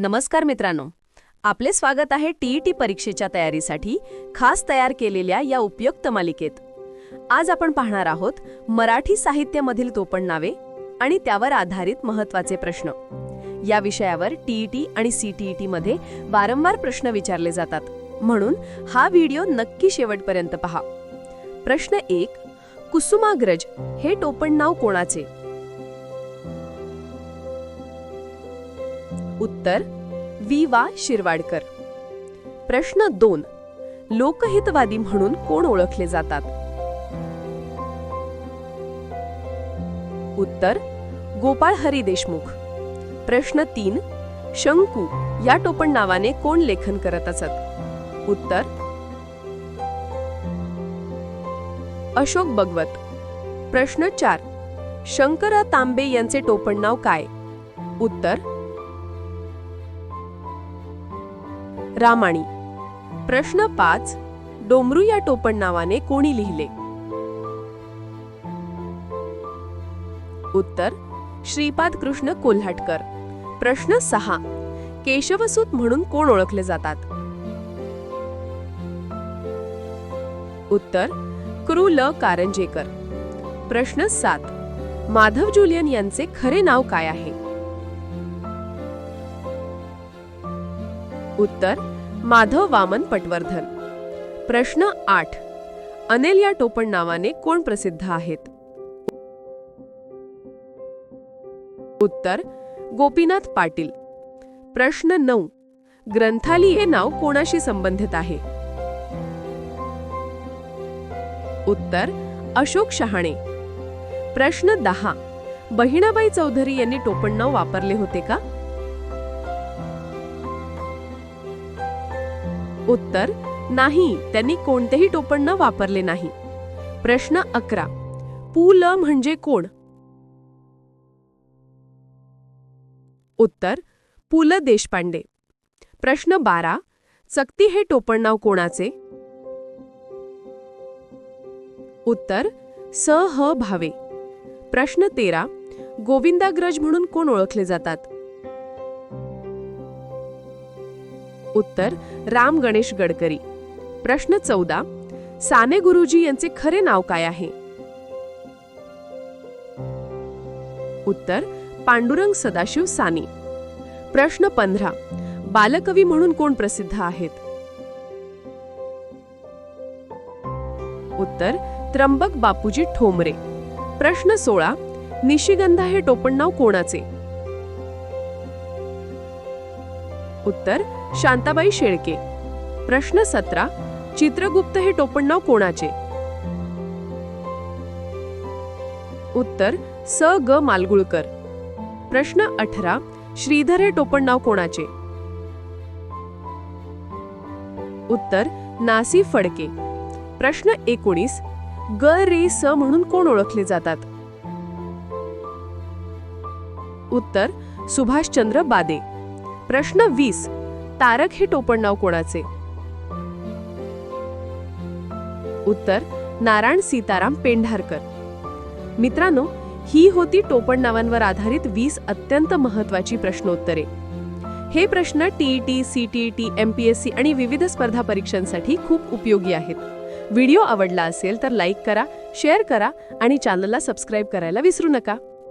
नमस्कार मित्रांनो. आपले स्वागत आहे टीईटी परीक्षेच्या तयारीसाठी खास तयार केलेल्या या उपयुक्त मालिकेत. आज आपण पाहणार आहोत मराठी साहित्यामधील तोपणनावे आणि त्यावर आधारित महत्त्वाचे प्रश्न. या विषयावर टीईटी आणि सीटीईटी मध्ये वारंवार प्रश्न विचारले जातात. म्हणून हा व्हिडिओ नक्की शेवटपर्यंत पहा. प्रश्न एक कुसुमाग्रज हे टोपणनाव कोणाचे? उत्तर वी वा शिरवाडकर. प्रश्न दोन. लोकहितवादी म्हणून कोण ओळखले जातात? उत्तर गोपाळ हरी देशमुख. प्रश्न तीन. शंकू या टोपण नावाने कोण लेखन करत असत? उत्तर अशोक भगवत प्रश्न चार. शंकरा तांबे यांचे टोपण नाव काय? उत्तर रामाणी. प्रश्न पाच डोमरू या टोपण नावाने कोणी लिहिले? उत्तर श्रीपाद कृष्ण कोल्हाटकर. प्रश्न सहा केशवसूत म्हणून कोण ओळखले जातात? उत्तर क्रू ल. कारंजेकर. प्रश्न सात माधव जुलियन यांचे खरे नाव काय आहे? उत्तर माधव वामन पटवर्धन. प्रश्न आठ. अनिल या टोपण नावाने कोण प्रसिद्ध आहेत? उत्तर गोपीनाथ पाटील. प्रश्न नऊ. ग्रंथाली हे नाव कोणाशी संबंधित आहे? उत्तर अशोक शहाणे. प्रश्न दहा. बहिणाबाई चौधरी यांनी टोपण नाव वापरले होते का? उत्तर नाही त्यांनी कोणतेही टोपण न वापरले नाही. प्रश्न अकरा. पु ल म्हणजे कोण? उत्तर पु ल देशपांडे. प्रश्न बारा. चक्ती हे टोपण नाव कोणाचे? उत्तर स ह भावे. प्रश्न तेरा. गोविंदाग्रज म्हणून कोण ओळखले जातात? उत्तर राम गणेश गडकरी. प्रश्न चौदा साने गुरुजी यांचे खरे नाव काय आहे? उत्तर पांडुरंग सदाशिव साने. प्रश्न पंधरा बालकवी म्हणून कोण प्रसिद्ध आहेत? उत्तर त्र्यंबक बापूजी ठोंबरे. प्रश्न सोळा निशिगंधा हे टोपण नाव कोणाचे? उत्तर शांताबाई शेळके. प्रश्न सतरा चित्रगुप्त हे टोपण नाव कोणाचे? उत्तर स. ग. मालगुळकर. प्रश्न अठरा श्रीधर हे टोपण नाव कोणाचे? उत्तर नासी फडके. प्रश्न एकोणीस ग रे स म्हणून कोण ओळखले जातात? उत्तर सुभाषचंद्र बादे. प्रश्न वीस. तारक हे टोपण नाव कोणाचे? उत्तर नारायण सीताराम पेंढारकर. मित्रांनो ही होती टोपण नावांवर आधारित वीस अत्यंत महत्वाची प्रश्नोत्तरे. हे प्रश्न टीईटी एस सी आणि विविध स्पर्धा परीक्षांसाठी खूप उपयोगी आहेत. व्हिडिओ आवडला असेल तर लाईक करा शेअर करा आणि चॅनलला सबस्क्राईब करायला विसरू नका.